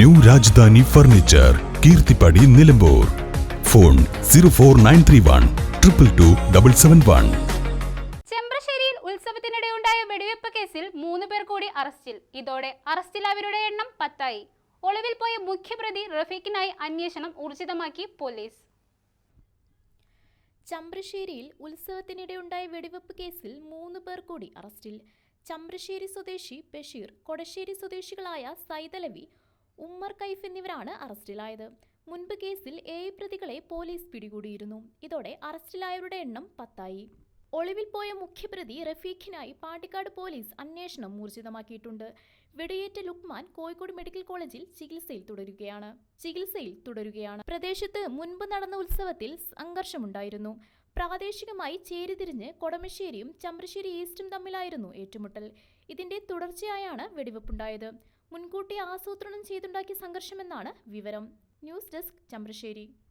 New Rajdhani furniture Keerthippadi Nilambur. Phone zero four nine three one triple two double seven one. ചെമ്പ്രശ്ശേരിയിൽ ഉത്സവത്തിനിടെ ഉണ്ടായ വെടിവെപ്പ് കേസിൽ മൂന്ന് പേർ കൂടി അറസ്റ്റിൽ. ഇതോടെ അറസ്റ്റിലായവരുടെ എണ്ണം പത്തായി. ഒളിവിൽ പോയ മുഖ്യപ്രതി റഫീഖിനായി അന്വേഷണം ഊർജിതമാക്കി പോലീസ്. ചമ്പ്രശ്ശേരിയിൽ ഉത്സവത്തിനിടെയുണ്ടായ വെടിവെപ്പ് കേസിൽ മൂന്ന് പേർ കൂടി അറസ്റ്റിൽ. ചമ്പ്രശ്ശേരി സ്വദേശി ബഷീർ കൊടശ്ശേരി സ്വദേശികളായ സൈതലവി ഉമ്മർ കൈഫ് എന്നിവരാണ് അറസ്റ്റിലായത്. മുൻപ് കേസിൽ ഏഴ് പ്രതികളെ പോലീസ് പിടികൂടിയിരുന്നു. ഇതോടെ അറസ്റ്റിലായവരുടെ എണ്ണം പത്തായി. ഒളിവിൽ പോയ മുഖ്യപ്രതി റഫീഖിനായി പാണ്ടിക്കാട് പോലീസ് അന്വേഷണം ഊർജിതമാക്കിയിട്ടുണ്ട്. വെടിയേറ്റ ലുക്മാൻ കോഴിക്കോട് മെഡിക്കൽ കോളേജിൽ ചികിത്സയിൽ തുടരുകയാണ്. ചികിത്സയിൽ തുടരുകയാണ്. പ്രദേശത്ത് മുൻപ് നടന്ന ഉത്സവത്തിൽ സംഘർഷമുണ്ടായിരുന്നു. പ്രാദേശികമായി ചേരിതിരിഞ്ഞ് കൊടമശ്ശേരിയും ചമ്പ്രശ്ശേരി ഈസ്റ്റും തമ്മിലായിരുന്നു ഏറ്റുമുട്ടൽ. ഇതിന്റെ തുടർച്ചയായാണ് വെടിവെപ്പുണ്ടായത്. മുൻകൂട്ടി ആസൂത്രണം ചെയ്തുണ്ടാക്കിയ സംഘർഷമെന്നാണ് വിവരം. News desk Champrassery